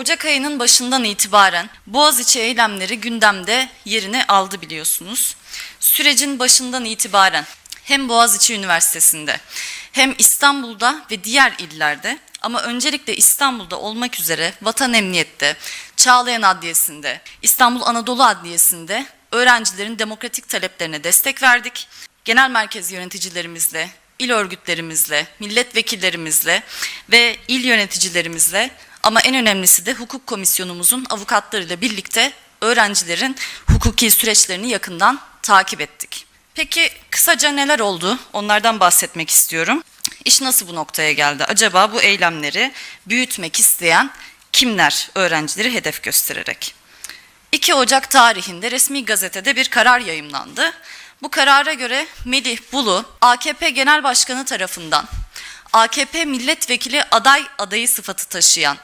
Ocak ayının başından itibaren Boğaziçi eylemleri gündemde yerini aldı biliyorsunuz. Sürecin başından itibaren hem Boğaziçi Üniversitesi'nde hem İstanbul'da ve diğer illerde ama öncelikle İstanbul'da olmak üzere Vatan Emniyet'te, Çağlayan Adliyesi'nde, İstanbul Anadolu Adliyesi'nde öğrencilerin demokratik taleplerine destek verdik. Genel merkez yöneticilerimizle, il örgütlerimizle, milletvekillerimizle ve il yöneticilerimizle ama en önemlisi de hukuk komisyonumuzun avukatlarıyla birlikte öğrencilerin hukuki süreçlerini yakından takip ettik. Peki kısaca neler oldu? Onlardan bahsetmek istiyorum. İş nasıl bu noktaya geldi? Acaba bu eylemleri büyütmek isteyen kimler öğrencileri hedef göstererek? 2 Ocak tarihinde resmi gazetede bir karar yayımlandı. Bu karara göre Melih Bulu, AKP Genel Başkanı tarafından AKP milletvekili aday adayı sıfatı taşıyan,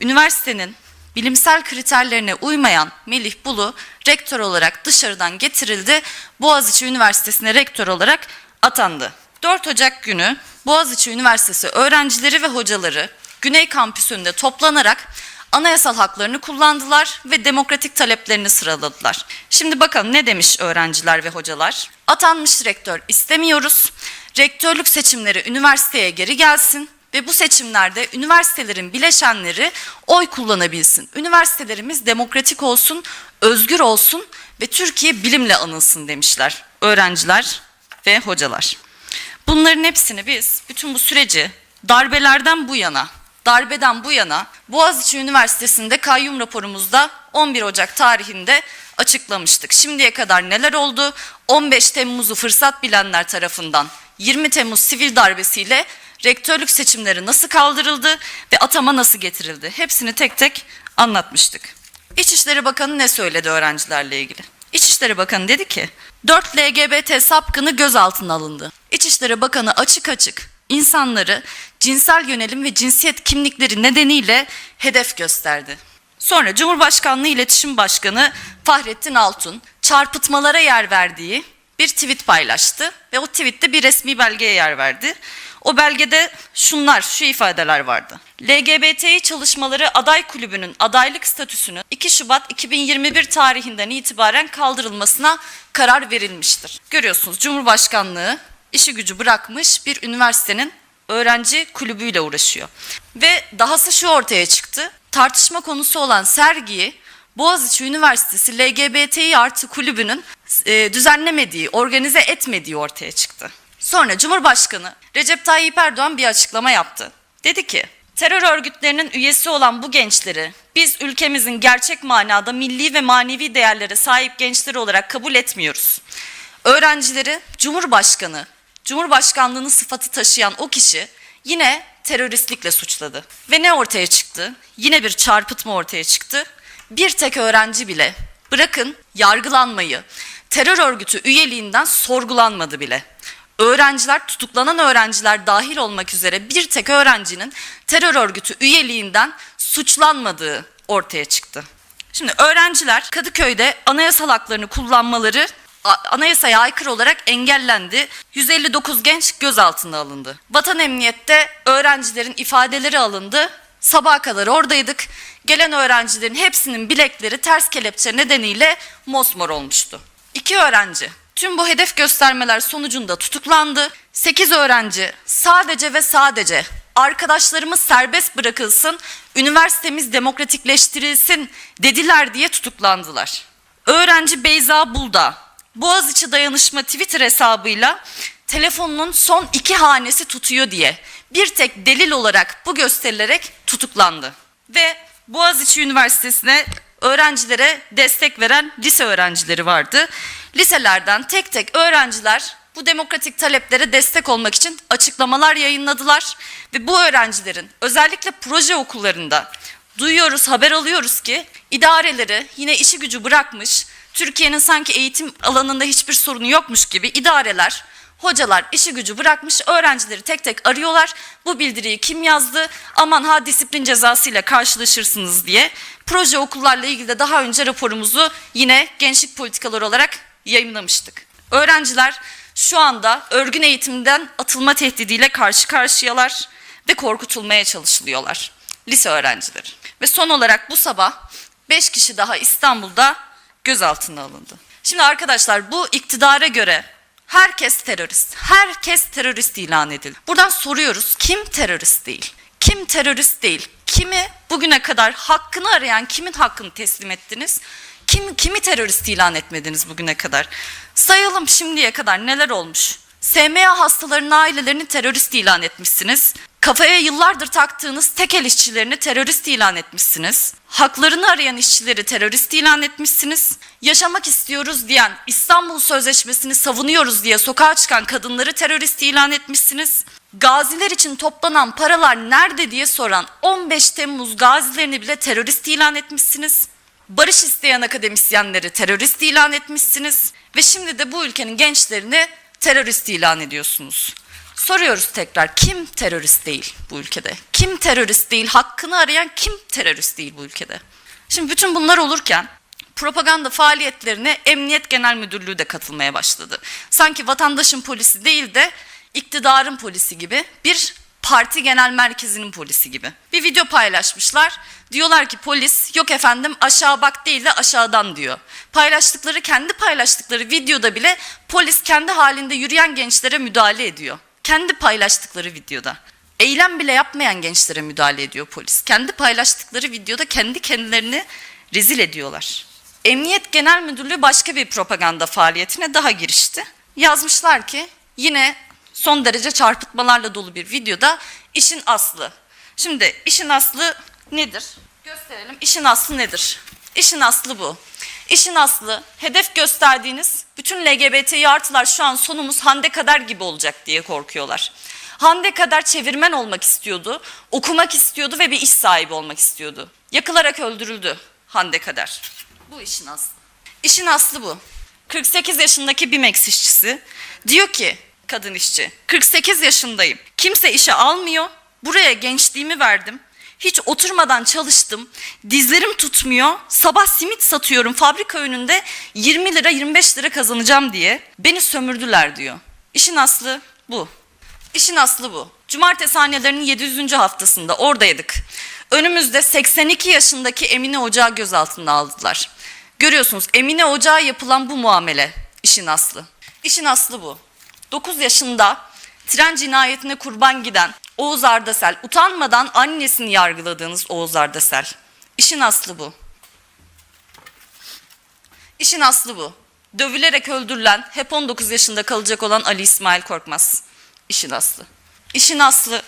üniversitenin bilimsel kriterlerine uymayan Melih Bulu rektör olarak dışarıdan getirildi. Boğaziçi Üniversitesi'ne rektör olarak atandı. 4 Ocak günü Boğaziçi Üniversitesi öğrencileri ve hocaları Güney Kampüsü'nde toplanarak anayasal haklarını kullandılar ve demokratik taleplerini sıraladılar. Şimdi bakalım ne demiş öğrenciler ve hocalar? Atanmış rektör istemiyoruz. Rektörlük seçimleri üniversiteye geri gelsin ve bu seçimlerde üniversitelerin bileşenleri oy kullanabilsin. Üniversitelerimiz demokratik olsun, özgür olsun ve Türkiye bilimle anılsın demişler öğrenciler ve hocalar. Bunların hepsini biz bütün bu süreci darbelerden bu yana, darbeden bu yana Boğaziçi Üniversitesi'nde kayyum raporumuzda 11 Ocak tarihinde açıklamıştık. Şimdiye kadar neler oldu? 15 Temmuz'u fırsat bilenler tarafından 20 Temmuz sivil darbesiyle rektörlük seçimleri nasıl kaldırıldı ve atama nasıl getirildi? Hepsini tek tek anlatmıştık. İçişleri Bakanı ne söyledi öğrencilerle ilgili? İçişleri Bakanı dedi ki 4 LGBT sapkını gözaltına alındı. İçişleri Bakanı açık açık insanları cinsel yönelim ve cinsiyet kimlikleri nedeniyle hedef gösterdi. Sonra Cumhurbaşkanlığı İletişim Başkanı Fahrettin Altun çarpıtmalara yer verdiği bir tweet paylaştı ve o tweette bir resmi belgeye yer verdi. O belgede şunlar, şu ifadeler vardı. LGBTİ Çalışmaları Aday Kulübü'nün adaylık statüsünün 2 Şubat 2021 tarihinden itibaren kaldırılmasına karar verilmiştir. Görüyorsunuz Cumhurbaşkanlığı işi gücü bırakmış bir üniversitenin öğrenci kulübüyle uğraşıyor. Ve dahası şu ortaya çıktı. Tartışma konusu olan sergiyi Boğaziçi Üniversitesi LGBTİ artı kulübünün e, düzenlemediği, organize etmediği ortaya çıktı. Sonra Cumhurbaşkanı Recep Tayyip Erdoğan bir açıklama yaptı. Dedi ki, terör örgütlerinin üyesi olan bu gençleri biz ülkemizin gerçek manada milli ve manevi değerlere sahip gençleri olarak kabul etmiyoruz. Öğrencileri Cumhurbaşkanı, Cumhurbaşkanlığının sıfatı taşıyan o kişi yine teröristlikle suçladı. Ve ne ortaya çıktı? Yine bir çarpıtma ortaya çıktı. Bir tek öğrenci bile bırakın yargılanmayı, terör örgütü üyeliğinden sorgulanmadı bile. Öğrenciler, tutuklanan öğrenciler dahil olmak üzere bir tek öğrencinin terör örgütü üyeliğinden suçlanmadığı ortaya çıktı. Şimdi öğrenciler Kadıköy'de anayasal haklarını kullanmaları anayasaya aykırı olarak engellendi. 159 genç gözaltına alındı. Vatan Emniyet'te öğrencilerin ifadeleri alındı. Sabaha kadar oradaydık. Gelen öğrencilerin hepsinin bilekleri ters kelepçe nedeniyle mosmor olmuştu. İki öğrenci tüm bu hedef göstermeler sonucunda tutuklandı. 8 öğrenci sadece ve sadece arkadaşlarımız serbest bırakılsın, üniversitemiz demokratikleştirilsin dediler diye tutuklandılar. Öğrenci Beyza Bulda, Boğaziçi Dayanışma Twitter hesabıyla telefonunun son iki hanesi tutuyor diye bir tek delil olarak bu gösterilerek tutuklandı. Ve Boğaziçi Üniversitesi'ne öğrencilere destek veren lise öğrencileri vardı. Liselerden tek tek öğrenciler bu demokratik taleplere destek olmak için açıklamalar yayınladılar ve bu öğrencilerin özellikle proje okullarında duyuyoruz, haber alıyoruz ki idareleri yine işi gücü bırakmış, Türkiye'nin sanki eğitim alanında hiçbir sorunu yokmuş gibi idareler, hocalar işi gücü bırakmış, öğrencileri tek tek arıyorlar. Bu bildiriyi kim yazdı? Aman ha disiplin cezasıyla karşılaşırsınız diye. Proje okullarla ilgili de daha önce raporumuzu yine gençlik politikaları olarak yayınlamıştık. Öğrenciler şu anda örgün eğitimden atılma tehdidiyle karşı karşıyalar ve korkutulmaya çalışılıyorlar. Lise öğrencileri. Ve son olarak bu sabah 5 kişi daha İstanbul'da gözaltına alındı. Şimdi arkadaşlar bu iktidara göre herkes terörist. Herkes terörist ilan edildi. Buradan soruyoruz kim terörist değil? Kim terörist değil? Kimi bugüne kadar hakkını arayan kimin hakkını teslim ettiniz? Kim, kimi terörist ilan etmediniz bugüne kadar? Sayalım şimdiye kadar neler olmuş? SMA hastalarının ailelerini terörist ilan etmişsiniz. Kafaya yıllardır taktığınız tekel işçilerini terörist ilan etmişsiniz. Haklarını arayan işçileri terörist ilan etmişsiniz. Yaşamak istiyoruz diyen, İstanbul Sözleşmesi'ni savunuyoruz diye sokağa çıkan kadınları terörist ilan etmişsiniz. Gaziler için toplanan paralar nerede diye soran 15 Temmuz gazilerini bile terörist ilan etmişsiniz. Barış isteyen akademisyenleri terörist ilan etmişsiniz ve şimdi de bu ülkenin gençlerini terörist ilan ediyorsunuz. Soruyoruz tekrar kim terörist değil bu ülkede? Kim terörist değil? Hakkını arayan kim terörist değil bu ülkede? Şimdi bütün bunlar olurken propaganda faaliyetlerine Emniyet Genel Müdürlüğü de katılmaya başladı. Sanki vatandaşın polisi değil de iktidarın polisi gibi bir parti genel merkezinin polisi gibi. Bir video paylaşmışlar. Diyorlar ki polis yok efendim aşağı bak değil de aşağıdan diyor. Paylaştıkları kendi paylaştıkları videoda bile polis kendi halinde yürüyen gençlere müdahale ediyor. Kendi paylaştıkları videoda. Eylem bile yapmayan gençlere müdahale ediyor polis. Kendi paylaştıkları videoda kendi kendilerini rezil ediyorlar. Emniyet Genel Müdürlüğü başka bir propaganda faaliyetine daha girişti. Yazmışlar ki yine son derece çarpıtmalarla dolu bir videoda işin aslı. Şimdi işin aslı nedir? Gösterelim. İşin aslı nedir? İşin aslı bu. İşin aslı hedef gösterdiğiniz bütün LGBTİ artılar şu an sonumuz Hande Kader gibi olacak diye korkuyorlar. Hande Kader çevirmen olmak istiyordu, okumak istiyordu ve bir iş sahibi olmak istiyordu. Yakılarak öldürüldü Hande Kader. Bu işin aslı. İşin aslı bu. 48 yaşındaki bir Mex işçisi diyor ki kadın işçi 48 yaşındayım. Kimse işe almıyor. Buraya gençliğimi verdim. Hiç oturmadan çalıştım. Dizlerim tutmuyor. Sabah simit satıyorum fabrika önünde 20 lira 25 lira kazanacağım diye. Beni sömürdüler diyor. İşin aslı bu. İşin aslı bu. Cumartesi hanelerinin 700. haftasında oradaydık. Önümüzde 82 yaşındaki Emine Ocağı gözaltına aldılar. Görüyorsunuz Emine Ocağı yapılan bu muamele işin aslı. İşin aslı bu. 9 yaşında tren cinayetine kurban giden Oğuz Ardasel, utanmadan annesini yargıladığınız Oğuz Ardasel. İşin aslı bu. İşin aslı bu. Dövülerek öldürülen, hep 19 yaşında kalacak olan Ali İsmail Korkmaz. İşin aslı. İşin aslı,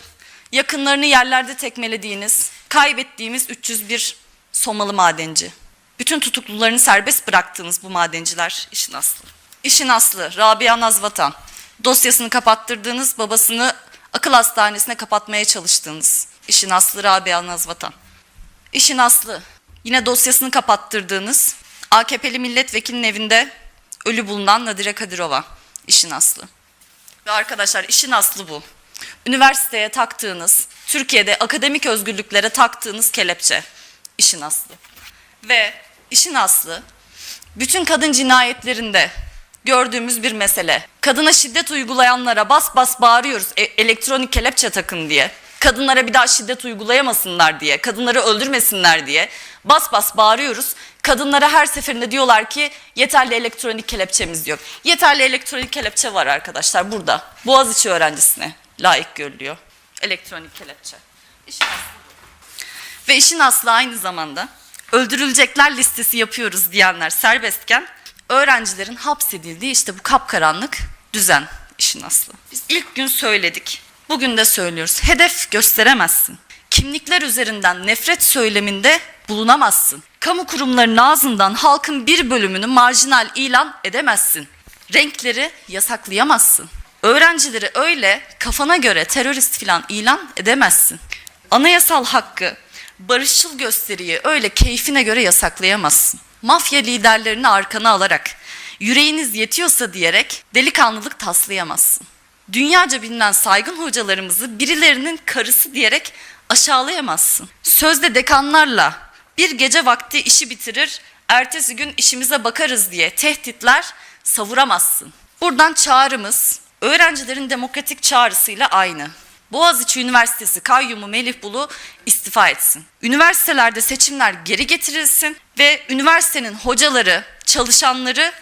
yakınlarını yerlerde tekmelediğiniz, kaybettiğimiz 301 Somalı madenci. Bütün tutuklularını serbest bıraktığınız bu madenciler işin aslı. İşin aslı, Rabia Nazvatan. Dosyasını kapattırdığınız, babasını akıl hastanesine kapatmaya çalıştığınız. İşin aslı Rabia Nazvatan. İşin aslı, yine dosyasını kapattırdığınız, AKP'li milletvekilinin evinde ölü bulunan Nadire Kadirova. İşin aslı. Ve arkadaşlar işin aslı bu. Üniversiteye taktığınız, Türkiye'de akademik özgürlüklere taktığınız kelepçe. İşin aslı. Ve işin aslı bütün kadın cinayetlerinde gördüğümüz bir mesele. Kadına şiddet uygulayanlara bas bas bağırıyoruz e- elektronik kelepçe takın diye. Kadınlara bir daha şiddet uygulayamasınlar diye, kadınları öldürmesinler diye bas bas bağırıyoruz. Kadınlara her seferinde diyorlar ki yeterli elektronik kelepçemiz yok. Yeterli elektronik kelepçe var arkadaşlar burada. Boğaziçi öğrencisine layık görülüyor. Elektronik kelepçe. İşin aslı. Ve işin aslı aynı zamanda öldürülecekler listesi yapıyoruz diyenler serbestken öğrencilerin hapsedildiği işte bu kapkaranlık düzen işin aslı. Biz ilk gün söyledik. Bugün de söylüyoruz. Hedef gösteremezsin. Kimlikler üzerinden nefret söyleminde bulunamazsın. Kamu kurumlarının ağzından halkın bir bölümünü marjinal ilan edemezsin. Renkleri yasaklayamazsın. Öğrencileri öyle kafana göre terörist filan ilan edemezsin. Anayasal hakkı, barışçıl gösteriyi öyle keyfine göre yasaklayamazsın. Mafya liderlerini arkana alarak, yüreğiniz yetiyorsa diyerek delikanlılık taslayamazsın. Dünyaca bilinen saygın hocalarımızı birilerinin karısı diyerek aşağılayamazsın. Sözde dekanlarla bir gece vakti işi bitirir, ertesi gün işimize bakarız diye tehditler savuramazsın. Buradan çağrımız öğrencilerin demokratik çağrısıyla aynı. Boğaziçi Üniversitesi kayyumu Melih Bulu istifa etsin. Üniversitelerde seçimler geri getirilsin ve üniversitenin hocaları, çalışanları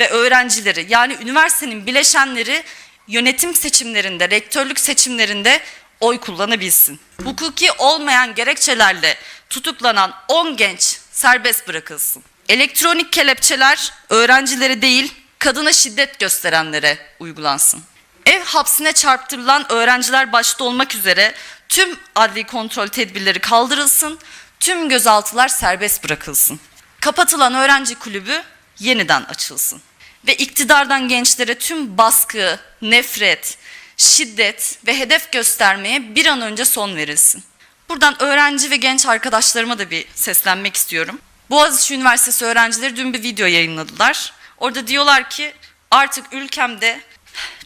ve öğrencileri yani üniversitenin bileşenleri yönetim seçimlerinde, rektörlük seçimlerinde oy kullanabilsin. Hukuki olmayan gerekçelerle tutuklanan 10 genç serbest bırakılsın. Elektronik kelepçeler öğrencilere değil, kadına şiddet gösterenlere uygulansın. Ev hapsine çarptırılan öğrenciler başta olmak üzere tüm adli kontrol tedbirleri kaldırılsın, tüm gözaltılar serbest bırakılsın. Kapatılan öğrenci kulübü yeniden açılsın. Ve iktidardan gençlere tüm baskı, nefret, şiddet ve hedef göstermeye bir an önce son verilsin. Buradan öğrenci ve genç arkadaşlarıma da bir seslenmek istiyorum. Boğaziçi Üniversitesi öğrencileri dün bir video yayınladılar. Orada diyorlar ki artık ülkemde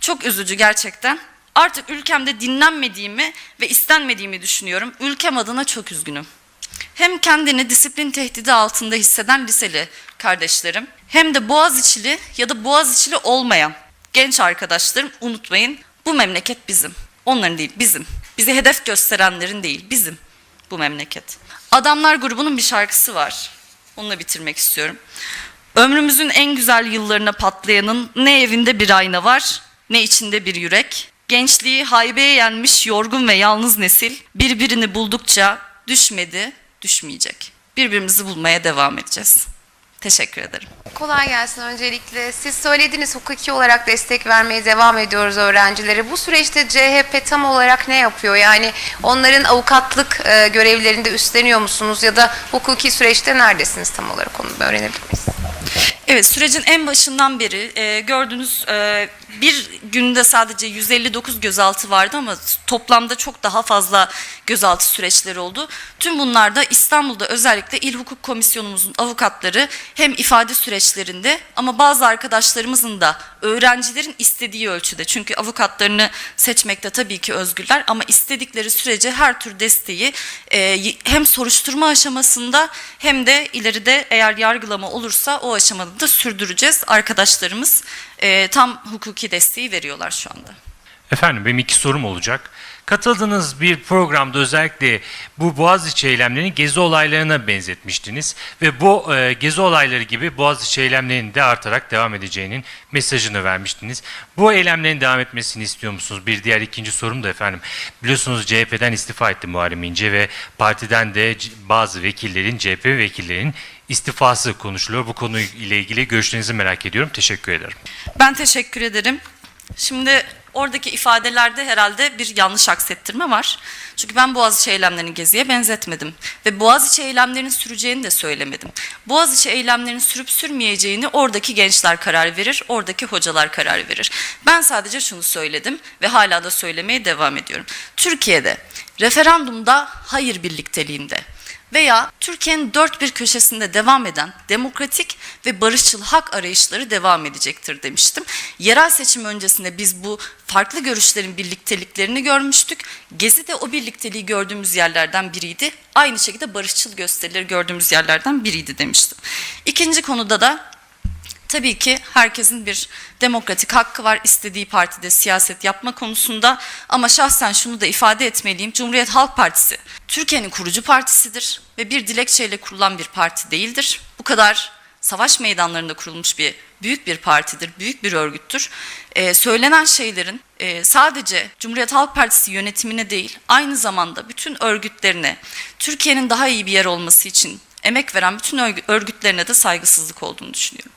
çok üzücü gerçekten. Artık ülkemde dinlenmediğimi ve istenmediğimi düşünüyorum. Ülkem adına çok üzgünüm. Hem kendini disiplin tehdidi altında hisseden liseli kardeşlerim hem de Boğaziçi'li ya da Boğaziçi'li olmayan genç arkadaşlarım unutmayın bu memleket bizim. Onların değil bizim. Bize hedef gösterenlerin değil bizim bu memleket. Adamlar grubunun bir şarkısı var. Onunla bitirmek istiyorum. Ömrümüzün en güzel yıllarına patlayanın ne evinde bir ayna var ne içinde bir yürek. Gençliği haybeye yenmiş yorgun ve yalnız nesil birbirini buldukça düşmedi, düşmeyecek. Birbirimizi bulmaya devam edeceğiz. Teşekkür ederim. Kolay gelsin öncelikle. Siz söylediniz hukuki olarak destek vermeye devam ediyoruz öğrencilere. Bu süreçte CHP tam olarak ne yapıyor? Yani onların avukatlık e, görevlerini de üstleniyor musunuz ya da hukuki süreçte neredesiniz tam olarak onu öğrenebilir miyiz? Evet sürecin en başından beri e, gördüğünüz e, bir günde sadece 159 gözaltı vardı ama toplamda çok daha fazla gözaltı süreçleri oldu. Tüm bunlarda İstanbul'da özellikle İl Hukuk Komisyonumuzun avukatları hem ifade süreçlerinde ama bazı arkadaşlarımızın da öğrencilerin istediği ölçüde çünkü avukatlarını seçmekte tabii ki özgürler ama istedikleri sürece her tür desteği e, hem soruşturma aşamasında hem de ileride eğer yargılama olursa o aşamada da sürdüreceğiz. Arkadaşlarımız e, tam hukuki desteği veriyorlar şu anda. Efendim benim iki sorum olacak. Katıldığınız bir programda özellikle bu Boğaziçi eylemlerini gezi olaylarına benzetmiştiniz ve bu e, gezi olayları gibi Boğaziçi eylemlerinin de artarak devam edeceğinin mesajını vermiştiniz. Bu eylemlerin devam etmesini istiyor musunuz? Bir diğer ikinci sorum da efendim. Biliyorsunuz CHP'den istifa etti Muharrem İnce ve partiden de bazı vekillerin, CHP vekillerinin istifası konuşuluyor. Bu konuyla ilgili görüşlerinizi merak ediyorum. Teşekkür ederim. Ben teşekkür ederim. Şimdi oradaki ifadelerde herhalde bir yanlış aksettirme var. Çünkü ben Boğaziçi eylemlerini Gezi'ye benzetmedim. Ve Boğaziçi eylemlerinin süreceğini de söylemedim. Boğaziçi eylemlerinin sürüp sürmeyeceğini oradaki gençler karar verir, oradaki hocalar karar verir. Ben sadece şunu söyledim ve hala da söylemeye devam ediyorum. Türkiye'de referandumda hayır birlikteliğinde veya Türkiye'nin dört bir köşesinde devam eden demokratik ve barışçıl hak arayışları devam edecektir demiştim. Yerel seçim öncesinde biz bu farklı görüşlerin birlikteliklerini görmüştük. Gezi de o birlikteliği gördüğümüz yerlerden biriydi. Aynı şekilde barışçıl gösterileri gördüğümüz yerlerden biriydi demiştim. İkinci konuda da Tabii ki herkesin bir demokratik hakkı var istediği partide siyaset yapma konusunda ama şahsen şunu da ifade etmeliyim. Cumhuriyet Halk Partisi Türkiye'nin kurucu partisidir ve bir dilekçeyle kurulan bir parti değildir. Bu kadar savaş meydanlarında kurulmuş bir büyük bir partidir, büyük bir örgüttür. Ee, söylenen şeylerin e, sadece Cumhuriyet Halk Partisi yönetimine değil, aynı zamanda bütün örgütlerine, Türkiye'nin daha iyi bir yer olması için emek veren bütün örgü- örgütlerine de saygısızlık olduğunu düşünüyorum.